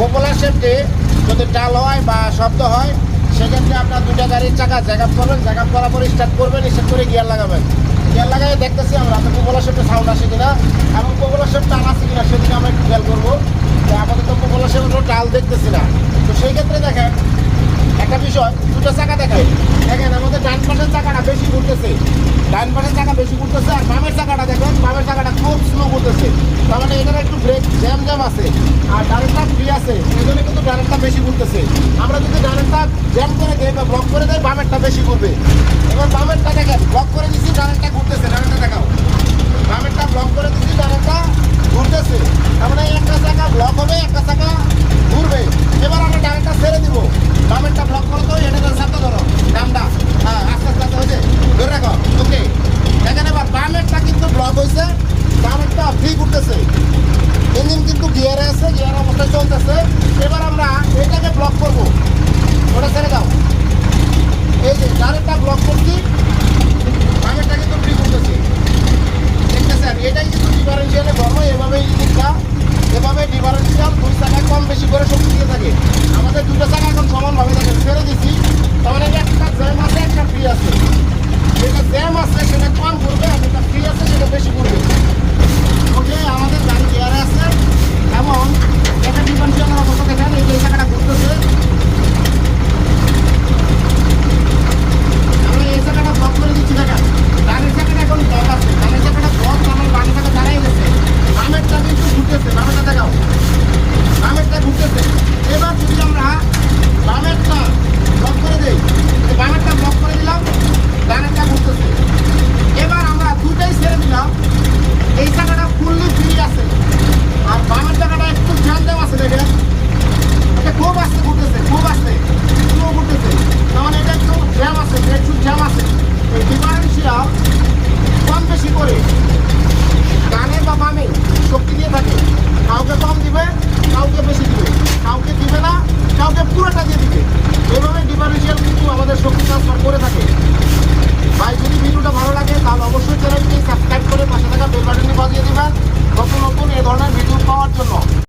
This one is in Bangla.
পপুলার শেফটে যদি টাল হয় বা শব্দ হয়, সেক্ষেত্রে আপনার দুটা গাড়ির চাকা জ্যাক আপ করবেন জ্যাক আপ করার পরে স্টার্ট করবেন স্টার্ট করে গিয়ার লাগাবেন। গিয়ার লাগাই দেখতেছি আমরা আপনার পপুলার শেফটে সাউন্ড আসে কিনা, এবং পপুলার শেফ টাল আছে কিনা সেদিকে আমরা একটু খেয়াল করব। তো আপাতত পপুলার শেফের টাল দেখতেছি না। তো সেই ক্ষেত্রে দেখেন, একটা বিষয়, দুটো চাকা দেখাই দেখেন আমাদের ডান পাশের চাকাটা বেশি ঘুরতেছে। ডান পাশের চাকা বেশি ঘুরতেছে আর বামের চাকাটা দেখবেন বামের চাকাটা খুব স্লো ঘুরতেছে। তার মানে এখানে একটু ব্রেক জ্যাম জ্যাম আছে। আর ডানেরটা ফ্রি আছে এই জন্য কিন্তু ডানেরটা বেশি ঘুরতেছে। আমরা যদি ডানেরটা জ্যাম করে দেয় বা ব্লক করে দেয় বামেরটা বেশি ঘুরবে। এবার বামেরটা দেখেন ব্লক করে দিচ্ছি ডানেরটা ঘুরতেছে ডানেরটা দেখাও বামেরটা ব্লক করে দিচ্ছি ডানেরটা ঘুরতেছে তার মানে একটা চাকা ব্লক হবে একটা চাকা ঘুরবে এবার আমরা ডানেরটা ছেড়ে দিব বামেরটা ব্লক করে তো এটা সাথে ধরো ডামটা হ্যাঁ আস্তে আস্তে আস্তে হয়েছে ধরে রাখো ওকে দেখেন এবার বামেরটা কিন্তু ব্লক হয়েছে ফ্রি ঘুরতেছে ইঞ্জিন কিন্তু গিয়ারে আছে, গিয়ার অবস্থায় চলতেছে। এবার আমরা এটাকে ব্লক করব। ওটা ছেড়ে দাও। এই যে ডানেরটা ব্লক করছি বামেরটা কিন্তু ফ্রি ঘুরতেছে দেখতেছেন, এটাই কিন্তু ডিফারেন্সিয়ালে ধর্ম এভাবে ইঞ্জিনটা, এভাবে ডিফারেন্সিয়াল দুই কম বেশি করে শক্তি দিয়ে থাকে। আমাদের দুটো চাকা এখন সমানভাবে থাকে, ছেড়ে দিচ্ছি প্রক্রিয়া করে থাকে।